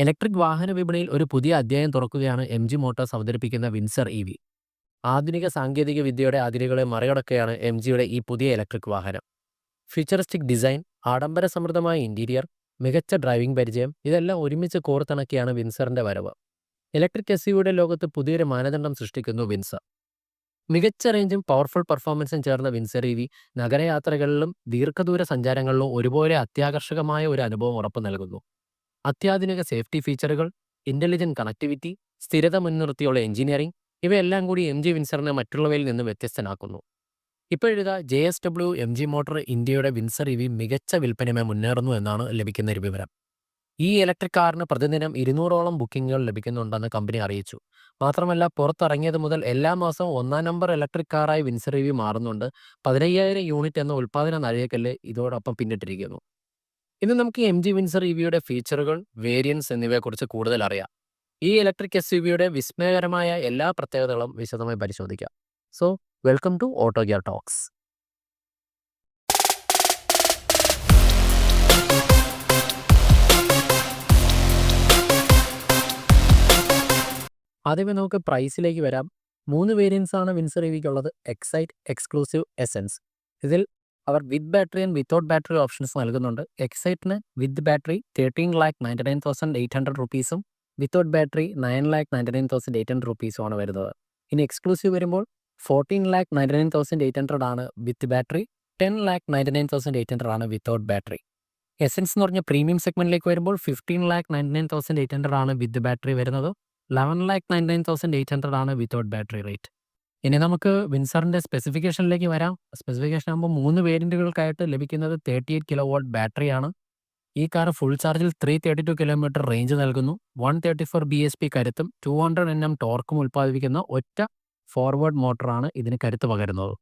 Electric വാഹന വിപണിയിൽ ഒരു പുതിയ അധ്യായം തുറക്കുകയാണ് എം ജി മോട്ടോഴ്സ് അവതരിപ്പിക്കുന്ന വിൻസർ ഇ വി. ആധുനിക സാങ്കേതിക വിദ്യയുടെ അതിരുകളെ മറികടക്കുകയാണ് എം ജിയുടെ ഈ പുതിയ ഇലക്ട്രിക് വാഹനം. ഫ്യൂച്ചറിസ്റ്റിക് ഡിസൈൻ ആഡംബര സമൃദ്ധമായ ഇന്റീരിയർ മികച്ച ഡ്രൈവിംഗ് പരിചയം ഇതെല്ലാം ഒരുമിച്ച് കോർത്തിണക്കിയാണ് വിൻസറിന്റെ വരവ്. ഇലക്ട്രിക് എസ് യുടെ ലോകത്ത് പുതിയൊരു മാനദണ്ഡം സൃഷ്ടിക്കുന്നു വിൻസർ. മികച്ച റേഞ്ചും പവർഫുൾ പെർഫോമൻസും ചേർന്ന വിൻസർ ഇ വി നഗരയാത്രകളിലും ദീർഘദൂര സഞ്ചാരങ്ങളിലും ഒരുപോലെ അത്യാകർഷകമായ ഒരു അനുഭവം ഉറപ്പു നൽകുന്നു അത്യാധുനിക സേഫ്റ്റി ഫീച്ചറുകൾ ഇന്റലിജന്റ് കണക്ടിവിറ്റി സ്ഥിരത മുൻനിർത്തിയുള്ള എഞ്ചിനീയറിംഗ് ഇവയെല്ലാം കൂടി എം ജി വിൻസറിനെ മറ്റുള്ളവയിൽ നിന്ന് വ്യത്യസ്തനാക്കുന്നു. ഇപ്പോഴിതാ J S W M G motor ഇന്ത്യയുടെ വിൻസർ ഇ വി മികച്ച വിൽപ്പനയുമായി മുന്നേറുന്നു എന്നാണ് ലഭിക്കുന്ന ഒരു വിവരം. ഈ ഇലക്ട്രിക് കാറിന് പ്രതിദിനം ഇരുന്നൂറോളം ബുക്കിംഗുകൾ ലഭിക്കുന്നുണ്ടെന്ന് കമ്പനി അറിയിച്ചു. മാത്രമല്ല പുറത്തിറങ്ങിയത് മുതൽ എല്ലാ മാസവും ഒന്നാം നമ്പർ ഇലക്ട്രിക് കാറായി വിൻസർ ഇ വി മാറുന്നുണ്ട്. പതിനയ്യായിരം യൂണിറ്റ് എന്ന ഉൽപ്പാദന നാഴികക്കല്ല് ഇതോടൊപ്പം പിന്നിട്ടിരിക്കുന്നു. ഇന്ന് നമുക്ക് എം ജി വിൻസർ ഇ വിയുടെ ഫീച്ചറുകൾ വേരിയൻസ് എന്നിവയെക്കുറിച്ച് കൂടുതൽ അറിയാം. ഈ ഇലക്ട്രിക് എസ് യു വിയുടെ വിസ്മയകരമായ എല്ലാ പ്രത്യേകതകളും വിശദമായി പരിശോധിക്കാം. So welcome to auto gear talks ആദ്യമേ നമുക്ക് പ്രൈസിലേക്ക് വരാം. മൂന്ന് വേരിയൻസ് ആണ് വിൻസർ ഇ വിക്കുള്ളത് എക്സൈറ്റ് എക്സ്ക്ലൂസീവ് എസെൻസ് ഇതിൽ അവർ with battery and without battery options നൽകുന്നുണ്ട്. എക്സൈറ്റിന് with battery thirteen lakh ninety nine thousand eight hundred റുപ്പീസും without battery nine lakh ninety nine thousand eight hundred റുപ്പീസും ആണ് വരുന്നത്. ഇനി എക്സ്ക്ലൂസീവ് വരുമ്പോൾ fourteen lakh ninety nine thousand eight hundred ആണ് with battery ten lakh ninety nine thousand eight hundred ആണ് without battery. Essence എന്ന് പറഞ്ഞ premium സെഗ്മെന്റിലേക്ക് വരുമ്പോൾ fifteen lakh ninety nine thousand eight hundred ആണ് വിത്ത് ബാറ്ററി വരുന്നത് eleven lakh ninety nine thousand eight hundred ആണ് without battery rate ഇനി നമുക്ക് വിൻസറിന്റെ സ്പെസിഫിക്കേഷനിലേക്ക് വരാം. സ്പെസിഫിക്കേഷൻ ആകുമ്പോൾ മൂന്ന് വേരിയന്റുകൾക്കായിട്ട് ലഭിക്കുന്നത് തേർട്ടി എയ്റ്റ് കിലോ വോൾട്ട് ബാറ്ററിയാണ്. ഈ കാർ ഫുൾ ചാർജിൽ three thirty two kilometre range നൽകുന്നു. One thirty four B S P കരുത്തും ടു ഹൺഡ്രഡ് എൻ എം ടോർക്കും ഉൽപ്പാദിപ്പിക്കുന്ന ഒറ്റ ഫോർവേഡ് മോട്ടറാണ് ഇതിന് കരുത്ത് പകരുന്നത്.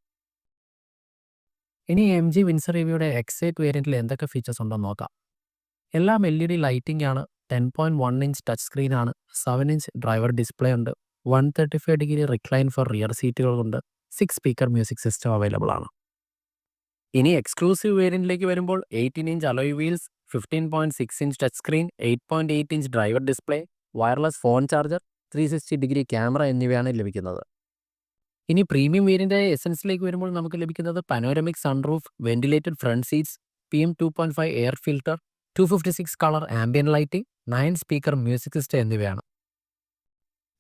ഇനി എം ജി വിൻസർ ഇവിയുടെ എക്സൈറ്റ് വേരിയന്റിൽ എന്തൊക്കെ ഫീച്ചേഴ്സ് ഉണ്ടെന്ന് നോക്കാം. എല്ലാം എൽ ഇ ഡി ലൈറ്റിംഗ് ആണ് ten point one inch touch സ്ക്രീനാണ്. Seven inch driver display ഉണ്ട് one thirty five degree recline for rear സീറ്റുകൾ കൊണ്ട് six speaker music system available ആണ്. ഇനി എക്സ്ക്ലൂസീവ് വേരിയന്റിലേക്ക് വരുമ്പോൾ eighteen inch alloy wheels fifteen point six inch touch screen eight point eight inch driver display wireless phone charger three sixty degree camera എന്നിവയാണ് ലഭിക്കുന്നത്. ഇനി premium variant എസൻസിലേക്ക് വരുമ്പോൾ നമുക്ക് ലഭിക്കുന്നത് panoramic sunroof ventilated front seats P M two point five air filter two fifty six colour ambient lighting nine speaker music system എന്നിവയാണ്.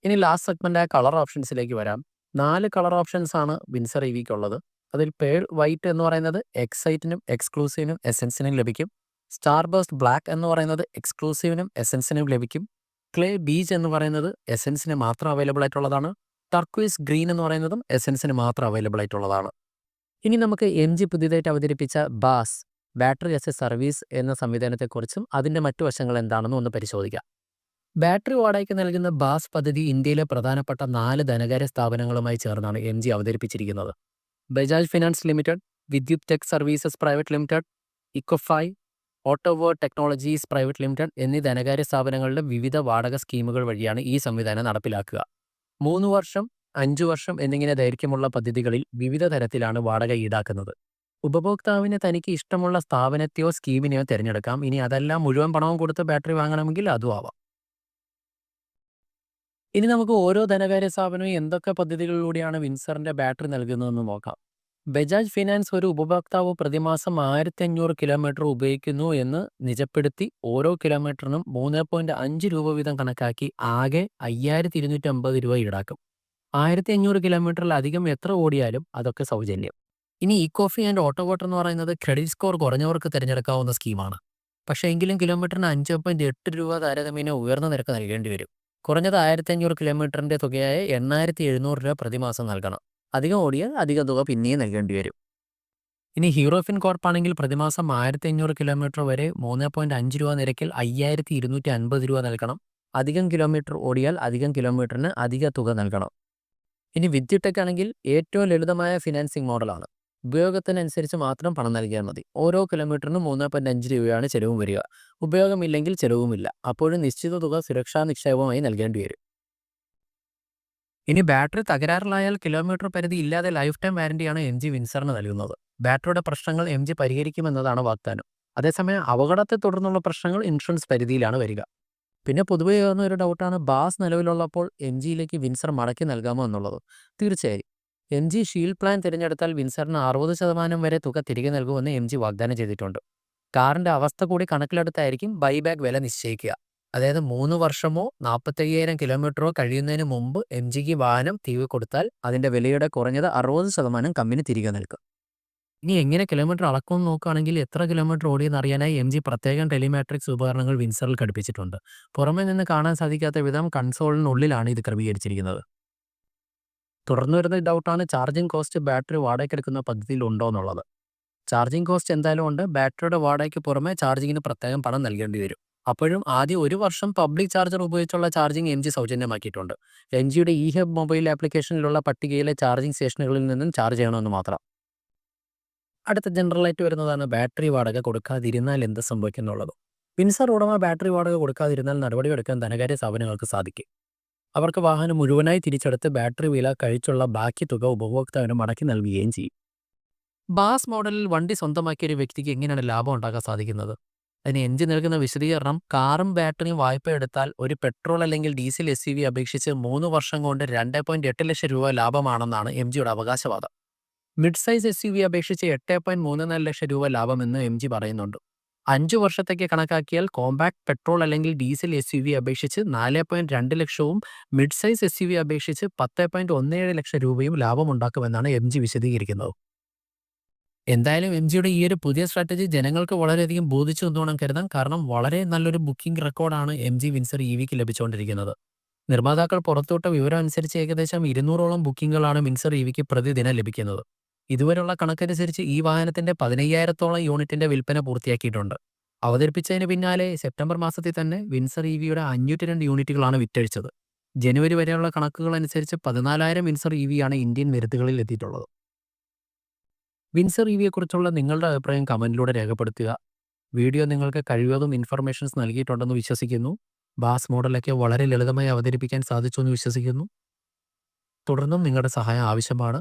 ഇനി last segment colour ഓപ്ഷൻസിലേക്ക് വരാം. നാല് കളർ ഓപ്ഷൻസ് ആണ് വിൻസർ ഇ വിക്കുള്ളത് അതിൽ പേൾ വൈറ്റ് എന്ന് പറയുന്നത് എക്സൈറ്റിനും എക്സ്ക്ലൂസീവിനും എസെൻസിനും ലഭിക്കും. സ്റ്റാർ ബേസ്റ്റ് ബ്ലാക്ക് എന്ന് പറയുന്നത് എക്സ്ക്ലൂസീവിനും എസെൻസിനും ലഭിക്കും. ക്ലേ ബീച്ച് എന്ന് പറയുന്നത് എസെൻസിന് മാത്രം അവൈലബിൾ ആയിട്ടുള്ളതാണ്. ടർക്വീസ് ഗ്രീൻ എന്ന് പറയുന്നതും എസെൻസിന് മാത്രം അവൈലബിൾ ആയിട്ടുള്ളതാണ്. ഇനി നമുക്ക് എം ജി പുതിയതായിട്ട് അവതരിപ്പിച്ച BaaS battery as a service എന്ന സംവിധാനത്തെക്കുറിച്ചും അതിന്റെ മറ്റു വശങ്ങൾ എന്താണെന്നും ഒന്ന് പരിശോധിക്കാം. ബാറ്ററി വാടകയ്ക്ക് നൽകുന്ന ബാസ് പദ്ധതി ഇന്ത്യയിലെ പ്രധാനപ്പെട്ട നാല് ധനകാര്യ സ്ഥാപനങ്ങളുമായി ചേർന്നാണ് എം ജി അവതരിപ്പിച്ചിരിക്കുന്നത്. Bajaj finance limited Vidyut tech services private limited Ecofy ഓട്ടോവോ technologies private limited എന്നീ ധനകാര്യ സ്ഥാപനങ്ങളുടെ വിവിധ വാടക സ്കീമുകൾ വഴിയാണ് ഈ സംവിധാനം നടപ്പിലാക്കുക. മൂന്ന് വർഷം അഞ്ചു വർഷം എന്നിങ്ങനെ ദൈർഘ്യമുള്ള പദ്ധതികളിൽ വിവിധ തരത്തിലാണ് വാടക ഈടാക്കുന്നത്. ഉപഭോക്താവിന് തനിക്ക് ഇഷ്ടമുള്ള സ്ഥാപനത്തെയോ സ്കീമിനെയോ തിരഞ്ഞെടുക്കാം. ഇനി അതെല്ലാം മുഴുവൻ പണവും കൊടുത്ത് ബാറ്ററി വാങ്ങണമെങ്കിൽ അതും ആവാം. ഇനി നമുക്ക് ഓരോ ധനകാര്യ സ്ഥാപനവും എന്തൊക്കെ പദ്ധതികളിലൂടെയാണ് വിൻസറിന്റെ ബാറ്ററി നൽകുന്നതെന്ന് നോക്കാം. ബജാജ് ഫിനാൻസ് ഒരു ഉപഭോക്താവ് പ്രതിമാസം ആയിരത്തി അഞ്ഞൂറ് കിലോമീറ്റർ ഉപയോഗിക്കുന്നു എന്ന് നിജപ്പെടുത്തി ഓരോ കിലോമീറ്ററിനും മൂന്ന് പോയിന്റ് അഞ്ച് രൂപ വീതം കണക്കാക്കി ആകെ അയ്യായിരത്തി ഇരുന്നൂറ്റി അമ്പത് രൂപ ഈടാക്കും. ആയിരത്തി അഞ്ഞൂറ് കിലോമീറ്ററിൽ അധികം എത്ര ഓടിയാലും അതൊക്കെ സൗജന്യം. ഇനി ഇക്കോഫി ആൻഡ് ഓട്ടോ വോട്ടർ എന്ന് പറയുന്നത് ക്രെഡിറ്റ് സ്കോർ കുറഞ്ഞവർക്ക് തിരഞ്ഞെടുക്കാവുന്ന സ്കീമാണ്. പക്ഷേ എങ്കിലും കിലോമീറ്ററിന് അഞ്ച് പോയിന്റ് എട്ട് രൂപ താരതമ്യേന ഉയർന്ന നിരക്ക് നൽകേണ്ടി വരും. കുറഞ്ഞത് ആയിരത്തി അഞ്ഞൂറ് കിലോമീറ്ററിന്റെ തുകയായ എണ്ണായിരത്തി എഴുന്നൂറ് രൂപ പ്രതിമാസം നൽകണം. അധികം ഓടിയാൽ അധിക തുക പിന്നെയും നൽകേണ്ടി വരും. ഇനി ഹീറോഫിൻ കോർപ്പാണെങ്കിൽ പ്രതിമാസം ആയിരത്തി അഞ്ഞൂറ് കിലോമീറ്റർ വരെ മൂന്ന് പോയിന്റ് അഞ്ച് രൂപ നിരക്കിൽ അയ്യായിരത്തി ഇരുന്നൂറ്റി അൻപത് രൂപ നൽകണം. അധികം കിലോമീറ്റർ ഓടിയാൽ അധികം കിലോമീറ്ററിന് അധിക തുക നൽകണം. ഇനി വിദ്യുടെക് ആണെങ്കിൽ ഏറ്റവും ലളിതമായ ഫിനാൻസിങ് മോഡലാണ് ഉപയോഗത്തിനനുസരിച്ച് മാത്രം പണം നൽകിയാൽ മതി. ഓരോ കിലോമീറ്ററിനും മൂന്ന് പോയിന്റ് അഞ്ച് രൂപയാണ് ചെലവും വരിക. ഉപയോഗമില്ലെങ്കിൽ ചെലവുമില്ല. അപ്പോഴും നിശ്ചിത തുക സുരക്ഷാ നിക്ഷേപമായി നൽകേണ്ടി വരും. ഇനി ബാറ്ററി തകരാറിലായാൽ കിലോമീറ്റർ പരിധി ഇല്ലാതെ ലൈഫ് ടൈം വാരണ്ടിയാണ് എം ജി വിൻസറിന് നൽകുന്നത്. ബാറ്ററിയുടെ പ്രശ്നങ്ങൾ എം ജി പരിഹരിക്കുമെന്നതാണ് വാഗ്ദാനം. അതേസമയം അപകടത്തെ തുടർന്നുള്ള പ്രശ്നങ്ങൾ ഇൻഷുറൻസ് പരിധിയിലാണ് വരിക. പിന്നെ പൊതുവേ ഒരു ഡൗട്ടാണ് ബാസ് നിലവിലുള്ളപ്പോൾ എം ജിയിലേക്ക് വിൻസർ മടക്കി നൽകാമോ എന്നുള്ളത്. തീർച്ചയായും. എം ജി ഷീൽഡ് പ്ലാൻ തിരഞ്ഞെടുത്താൽ വിൻസറിന് അറുപത് ശതമാനം വരെ തുക തിരികെ നൽകുമെന്ന് എം ജി വാഗ്ദാനം ചെയ്തിട്ടുണ്ട്. കാറിന്റെ അവസ്ഥ കൂടി കണക്കിലെടുത്തായിരിക്കും ബൈബാക്ക് വില നിശ്ചയിക്കുക. അതായത് മൂന്ന് വർഷമോ നാൽപ്പത്തയ്യായിരം കിലോമീറ്ററോ കഴിയുന്നതിന് മുമ്പ് എം ജിക്ക് വാഹനം തീവ് കൊടുത്താൽ അതിന്റെ വിലയുടെ കുറഞ്ഞത് അറുപത് ശതമാനം കമ്പനി തിരികെ നൽകും. ഇനി എങ്ങനെ കിലോമീറ്റർ അളക്കുമെന്ന് നോക്കുകയാണെങ്കിൽ എത്ര കിലോമീറ്റർ ഓടിയെന്ന് അറിയാനായി എം ജി പ്രത്യേകം ടെലിമാട്രിക്സ് ഉപകരണങ്ങൾ വിൻസറിൽ ഘടിപ്പിച്ചിട്ടുണ്ട്. പുറമെ നിന്ന് കാണാൻ സാധിക്കാത്ത വിധം കൺസോളിനുള്ളിലാണ് ഇത് ക്രമീകരിച്ചിരിക്കുന്നത്. തുടർന്ന് വരുന്ന ഡൗട്ടാണ് ചാർജിങ് കോസ്റ്റ് ബാറ്ററി വാടകയ്ക്ക് എടുക്കുന്ന പദ്ധതിയിൽ ഉണ്ടോ എന്നുള്ളത്. ചാർജിങ് കോസ്റ്റ് എന്തായാലും ഉണ്ട്. ബാറ്ററിയുടെ വാടകയ്ക്ക് പുറമെ ചാർജിങ്ങിന് പ്രത്യേകം പണം നൽകേണ്ടി വരും. അപ്പോഴും ആദ്യം ഒരു വർഷം പബ്ലിക് ചാർജർ ഉപയോഗിച്ചുള്ള ചാർജിങ് എം ജി സൗജന്യമാക്കിയിട്ടുണ്ട്. എം ജിയുടെ ഇ ഹബ് മൊബൈൽ ആപ്ലിക്കേഷനിലുള്ള പട്ടികയിലെ ചാർജിങ് സ്റ്റേഷനുകളിൽ നിന്നും ചാർജ് ചെയ്യണമെന്ന് മാത്രം. അടുത്ത ജനറലായിട്ട് വരുന്നതാണ് ബാറ്ററി വാടക കൊടുക്കാതിരുന്നാൽ എന്ത് സംഭവിക്കുന്നുള്ളത് പിൻസർ ഉടമ ബാറ്ററി വാടക കൊടുക്കാതിരുന്നാൽ നടപടിയെടുക്കാൻ ധനകാര്യ സ്ഥാപനങ്ങൾക്ക് സാധിക്കും. അവർക്ക് വാഹനം മുഴുവനായി തിരിച്ചെടുത്ത് ബാറ്ററി വില കഴിച്ചുള്ള ബാക്കി തുക ഉപഭോക്താവിന് മടക്കി നൽകുകയും ചെയ്യും. ബാസ് മോഡലിൽ വണ്ടി സ്വന്തമാക്കിയ ഒരു വ്യക്തിക്ക് എങ്ങനെയാണ് ലാഭം ഉണ്ടാക്കാൻ സാധിക്കുന്നത്? അതിന് എഞ്ചിൻ നൽകുന്ന വിശദീകരണം കാറും ബാറ്ററിയും വായ്പ എടുത്താൽ ഒരു പെട്രോൾ അല്ലെങ്കിൽ ഡീസൽ എസ് യു വി അപേക്ഷിച്ച് മൂന്ന് വർഷം കൊണ്ട് രണ്ട് പോയിന്റ് എട്ട് ലക്ഷം രൂപ ലാഭമാണെന്നാണ് എം ജിയുടെ അവകാശവാദം. Mid size S U V അപേക്ഷിച്ച് എട്ട് പോയിന്റ് മൂന്ന് നാല് ലക്ഷം രൂപ ലാഭമെന്ന് എം ജി പറയുന്നുണ്ട്. അഞ്ചു വർഷത്തേക്ക് കണക്കാക്കിയാൽ കോമ്പാക്ട് പെട്രോൾ അല്ലെങ്കിൽ ഡീസൽ എസ് യു വി അപേക്ഷിച്ച് നാല് പോയിന്റ് രണ്ട് ലക്ഷവും mid size S U V അപേക്ഷിച്ച് പത്ത് പോയിന്റ് ഒന്ന് ഏഴ് ലക്ഷം രൂപയും ലാഭമുണ്ടാക്കുമെന്നാണ് എം ജി വിശദീകരിക്കുന്നത്. എന്തായാലും എം ജിയുടെ ഈ ഒരു പുതിയ സ്ട്രാറ്റജി ജനങ്ങൾക്ക് വളരെയധികം ബോധിച്ചു എന്ന് വേണം കരുതാൻ. കാരണം വളരെ നല്ലൊരു ബുക്കിംഗ് റെക്കോർഡാണ് എം ജി വിൻസർ ഇ വിക്ക് ലഭിച്ചുകൊണ്ടിരിക്കുന്നത്. നിർമ്മാതാക്കൾ പുറത്തുവിട്ട വിവരം അനുസരിച്ച് ഏകദേശം ഇരുന്നൂറോളം ബുക്കിംഗുകളാണ് വിൻസർ ഇ വിക്ക് പ്രതിദിനം ലഭിക്കുന്നത്. ഇതുവരെയുള്ള കണക്കനുസരിച്ച് ഈ വാഹനത്തിന്റെ പതിനയ്യായിരത്തോളം യൂണിറ്റിന്റെ വിൽപ്പന പൂർത്തിയാക്കിയിട്ടുണ്ട്. അവതരിപ്പിച്ചതിന് പിന്നാലെ സെപ്റ്റംബർ മാസത്തിൽ തന്നെ വിൻസർ ഇ വിയുടെ അഞ്ഞൂറ്റി രണ്ട് യൂണിറ്റുകളാണ് വിറ്റഴിച്ചത്. ജനുവരി വരെയുള്ള കണക്കുകൾ അനുസരിച്ച് പതിനാലായിരം വിൻസർ ഇ വിയാണ് ഇന്ത്യൻ നിരത്തുകളിൽ എത്തിയിട്ടുള്ളത്. വിൻസർ ഇ വിയെക്കുറിച്ചുള്ള നിങ്ങളുടെ അഭിപ്രായം കമന്റിലൂടെ രേഖപ്പെടുത്തുക. വീഡിയോ നിങ്ങൾക്ക് കഴിവതും ഇൻഫർമേഷൻസ് നൽകിയിട്ടുണ്ടെന്ന് വിശ്വസിക്കുന്നു. ബാസ് മോഡലൊക്കെ വളരെ ലളിതമായി അവതരിപ്പിക്കാൻ സാധിച്ചു എന്ന് വിശ്വസിക്കുന്നു. തുടർന്നും നിങ്ങളുടെ സഹായം ആവശ്യമാണ്.